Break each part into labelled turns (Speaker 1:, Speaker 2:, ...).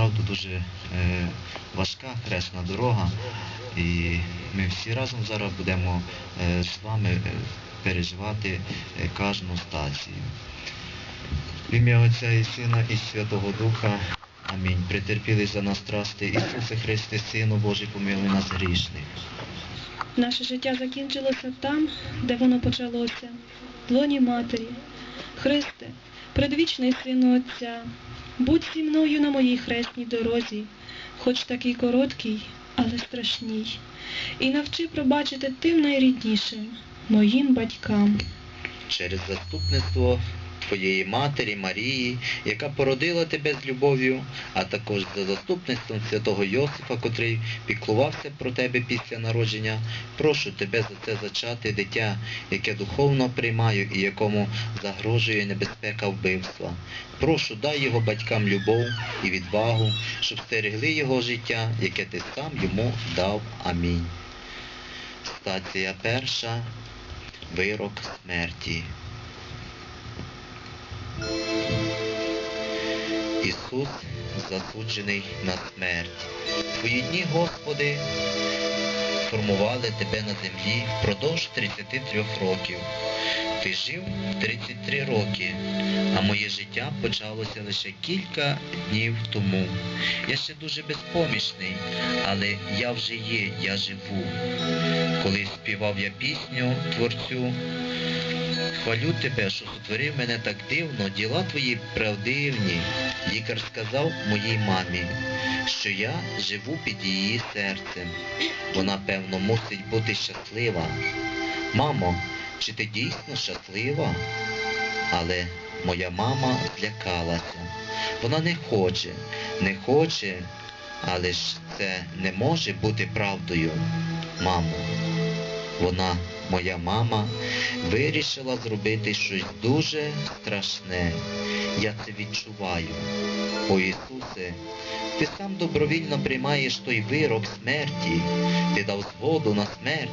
Speaker 1: направду дуже е, важка хресна дорога. І ми всі разом зараз будемо е, з вами е, переживати е, кожну стацію. В ім'я Отця і Сина і Святого Духа. Амінь. Претерпіли за нас страсти. Ісусе Христе, Сину Божий, помилуй нас грішних.
Speaker 2: Наше життя закінчилося там, де воно почалося, в лоні матері. Христе, предвічний сину Отця, будь зі мною на моїй хресній дорозі, хоч такий короткий, але страшній, і навчи пробачити тим найріднішим, моїм батькам.
Speaker 1: через заступництво Твоєї матері Марії, яка породила тебе з любов'ю, а також за заступництвом святого Йосифа, котрий піклувався про тебе після народження, прошу тебе за це зачати дитя, яке духовно приймаю і якому загрожує небезпека вбивства. Прошу, дай його батькам любов і відвагу, щоб стерегли його життя, яке ти сам йому дав. Амінь. Стація перша. Вирок смерті. Ісус засуджений на смерть. Твої дні, Господи, формували тебе на землі впродовж 33 років. Ти жив 33 роки, а моє життя почалося лише кілька днів тому. Я ще дуже безпомічний, але я вже є, я живу. Коли співав я пісню Творцю, хвалю тебе, що сотворив мене так дивно, діла твої правдивні. Лікар сказав моїй мамі, що я живу під її серцем. Вона, певно, мусить бути щаслива. Мамо, чи ти дійсно щаслива? Але моя мама злякалася. Вона не хоче, не хоче, але ж це не може бути правдою. Мамо, вона, моя мама, вирішила зробити щось дуже страшне. Я це відчуваю. О Ісусе, ти сам добровільно приймаєш той вирок смерті, ти дав згоду на смерть,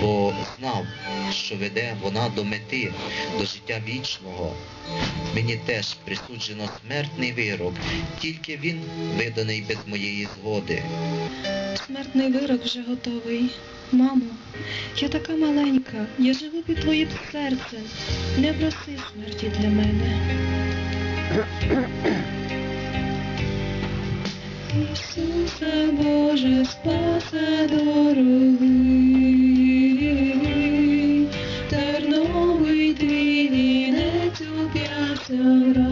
Speaker 1: бо знав, що веде вона до мети, до життя вічного. Мені теж присуджено смертний вирок, тільки він виданий без моєї згоди.
Speaker 2: Смертний вирок вже готовий. Мамо, я така маленька, я живу під твоїм серцем. Не проси смерті для мене. Ісусе Боже, спасе дорогий, good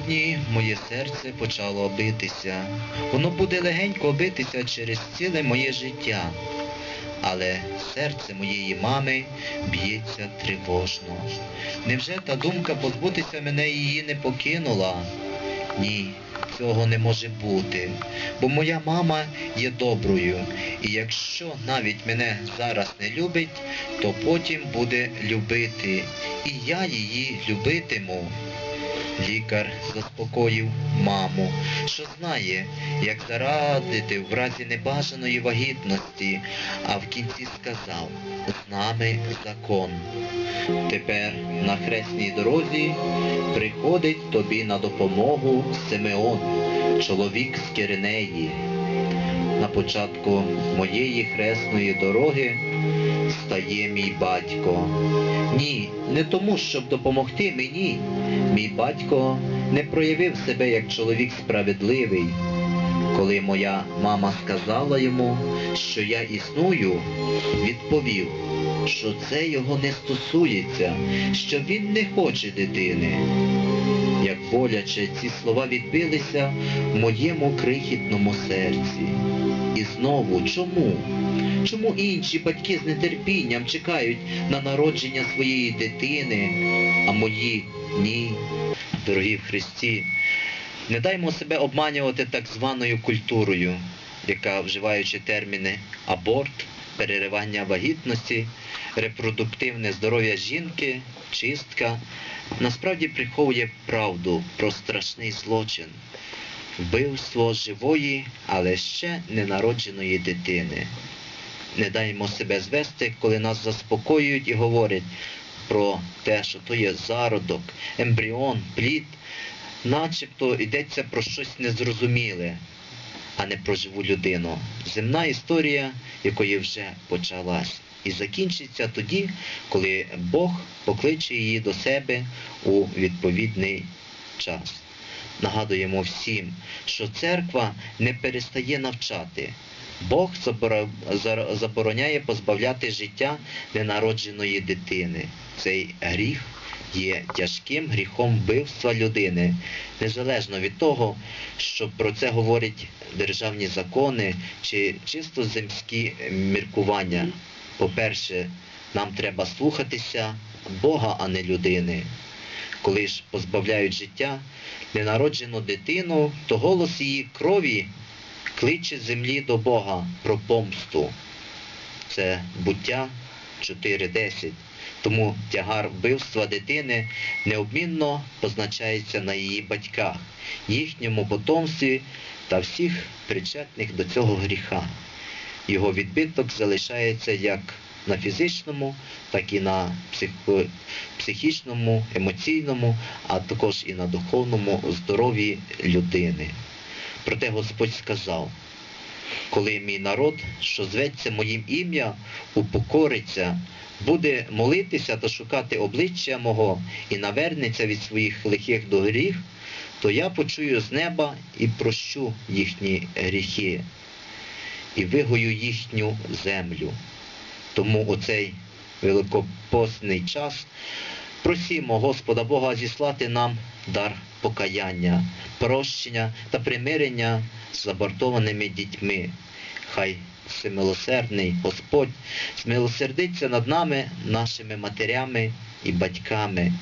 Speaker 1: Сьогодні моє серце почало битися. Воно буде легенько битися через ціле моє життя. Але серце моєї мами б'ється тривожно. Невже та думка позбутися мене її не покинула? Ні, цього не може бути, бо моя мама є доброю, і якщо навіть мене зараз не любить, то потім буде любити, і я її любитиму. Лікар заспокоїв маму, що знає, як зарадити в разі небажаної вагітності, а в кінці сказав, з нами закон. Тепер на хресній дорозі приходить тобі на допомогу Симеон, чоловік з Киринеї. На початку моєї хресної дороги стає мій батько. Ні, не тому, щоб допомогти мені. Мій батько не проявив себе як чоловік справедливий. Коли моя мама сказала йому, що я існую, відповів, що це його не стосується, що він не хоче дитини. Як боляче ці слова відбилися в моєму крихітному серці. І знову чому? Чому інші батьки з нетерпінням чекають на народження своєї дитини, а мої ні? Дорогі в Христі, не даймо себе обманювати так званою культурою, яка, вживаючи терміни аборт, переривання вагітності, репродуктивне здоров'я жінки, чистка, насправді приховує правду про страшний злочин, вбивство живої, але ще ненародженої дитини. Не даймо себе звести, коли нас заспокоюють і говорять про те, що то є зародок, ембріон, плід, начебто йдеться про щось незрозуміле, а не про живу людину. Земна історія, якої вже почалась, і закінчиться тоді, коли Бог покличе її до себе у відповідний час. Нагадуємо всім, що церква не перестає навчати. Бог забороняє позбавляти життя ненародженої дитини. Цей гріх є тяжким гріхом вбивства людини, незалежно від того, що про це говорять державні закони чи чисто земські міркування. По-перше, нам треба слухатися Бога, а не людини. Коли ж позбавляють життя ненароджену дитину, то голос її крові кличе землі до Бога про помсту. Це буття 4.10. Тому тягар вбивства дитини необмінно позначається на її батьках, їхньому потомстві та всіх причетних до цього гріха. Його відбиток залишається як на фізичному, так і на психічному, емоційному, а також і на духовному здоров'ї людини. Проте Господь сказав, коли мій народ, що зветься моїм ім'я, упокориться, буде молитися та шукати обличчя мого і навернеться від своїх лихих до гріх, то я почую з неба і прощу їхні гріхи, і вигою їхню землю. Тому оцей великопосний час просімо Господа Бога зіслати нам дар покаяння, прощення та примирення з забортованими дітьми. Хай всемилосердний Господь змилосердиться над нами, нашими матерями і батьками,